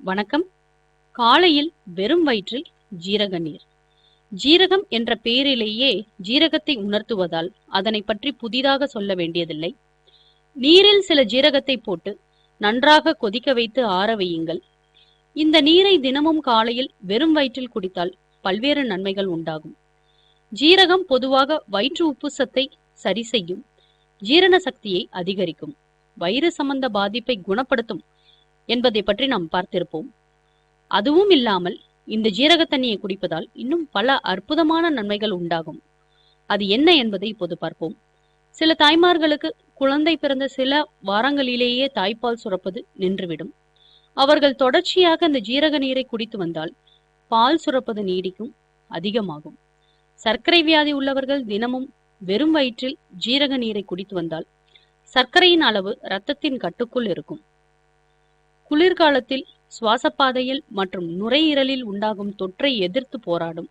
வணக்கம். காலையில் வெறும் வயிற்றில் ஜீரக நீர். ஜீரகம் என்ற பெயரிலேயே ஜீரகத்தை உணர்த்துவதால் அதனை பற்றி புதிதாக சொல்ல வேண்டியதில்லை. நீரில் சில ஜீரகத்தை போட்டு நன்றாக கொதிக்க வைத்து ஆற வையுங்கள். இந்த நீரை தினமும் காலையில் வெறும் வயிற்றில் குடித்தால் பல்வேறு நன்மைகள் உண்டாகும். ஜீரகம் பொதுவாக வயிற்று உப்பு சத்தை சரி செய்யும். ஜீரண சக்தியை அதிகரிக்கும். வயிறு சம்பந்த பாதிப்பை குணப்படுத்தும் என்பதை பற்றி நாம் பார்த்திருப்போம். அதுவும் இல்லாமல் இந்த ஜீரக தண்ணியை குடிப்பதால் இன்னும் பல அற்புதமான நன்மைகள் உண்டாகும். அது என்ன என்பதை இப்போது பார்ப்போம். சில தாய்மார்களுக்கு குழந்தை பிறந்த சில வாரங்களிலேயே தாய்ப்பால் சுரப்பது நின்றுவிடும். அவர்கள் தொடர்ச்சியாக இந்த ஜீரக நீரை குடித்து வந்தால் பால் சுரப்பது நீடிக்கும் அதிகமாகும். சர்க்கரை வியாதி உள்ளவர்கள் தினமும் வெறும் வயிற்றில் ஜீரக நீரை குடித்து வந்தால் சர்க்கரையின் அளவு இரத்தத்தின் கட்டுக்குள் இருக்கும். குளிர்காலத்தில் சுவாசப்பாதையில் மற்றும் நுரையீரலில் உண்டாகும் தொற்றை எதிர்த்து போராடும்.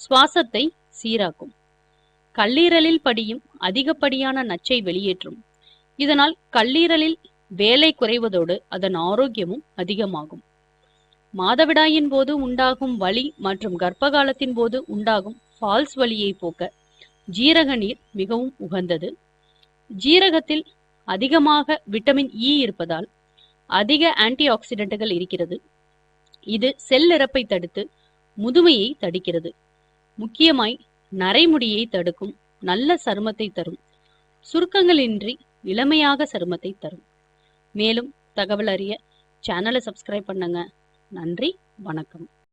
சுவாசத்தை சீராக்கும். கல்லீரலில் படியும் அதிகப்படியான நச்சை வெளியேற்றும். இதனால் கல்லீரலில் வேலை குறைவதோடு அதன் ஆரோக்கியமும் அதிகமாகும். மாதவிடாயின் போது உண்டாகும் வலி மற்றும் கர்ப்பகாலத்தின் போது உண்டாகும் ஃபால்ஸ் வலியை போக்க ஜீரக நீர் மிகவும் உகந்தது. ஜீரகத்தில் அதிகமாக விட்டமின் இ e இருப்பதால் அதிக ஆன்டி ஆக்சிடென்ட்டுகள் இருக்கிறது. இது செல் இறப்பை தடுத்து முதுமையை தடுக்கிறது. முக்கியமாய் நரைமுடியை தடுக்கும் நல்ல சருமத்தை தரும். சுருக்கங்களின்றி இளமையாக சருமத்தை தரும். மேலும் தகவல் அறிய சேனலை சப்ஸ்கிரைப் பண்ணுங்க. நன்றி வணக்கம்.